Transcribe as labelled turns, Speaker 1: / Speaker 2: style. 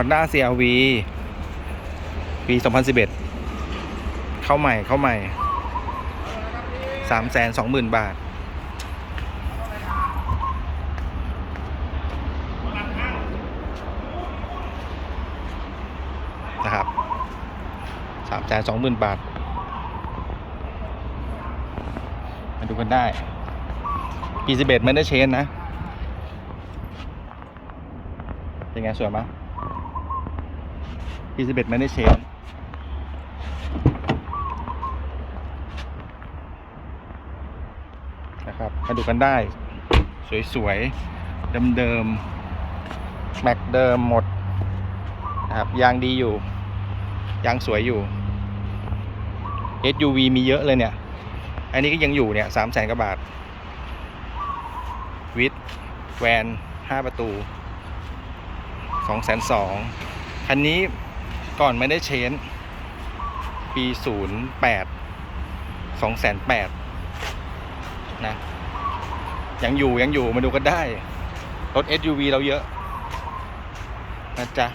Speaker 1: Honda CRV ปี 2011 เข้าใหม่เข้าใหม่ 320,000 บาท นะครับ320,000 บาท มาดูกันได้ ปี 11ไม่ได้เชนนะ เป็นไงสวยไหม ปี11 ไม่ได้เชนนะครับมาดูกันได้ สวยๆ เดิมๆแม็กเดิมหมดนะครับยางดีอยู่ ยางสวยอยู่ SUV มีเยอะเลยเนี่ย อันนี้ก็ยังอยู่เนี่ยสามแสนกว่าบาท วิทแวนห้าประตูสองแสนสองคันนี้ ก่อนไม่ได้เชน ปีศูนย์แปดสองแสนแปดนะ ยังอยู่ยังอยู่มาดูกันได้ รถ SUV เราเยอะนะจ๊ะ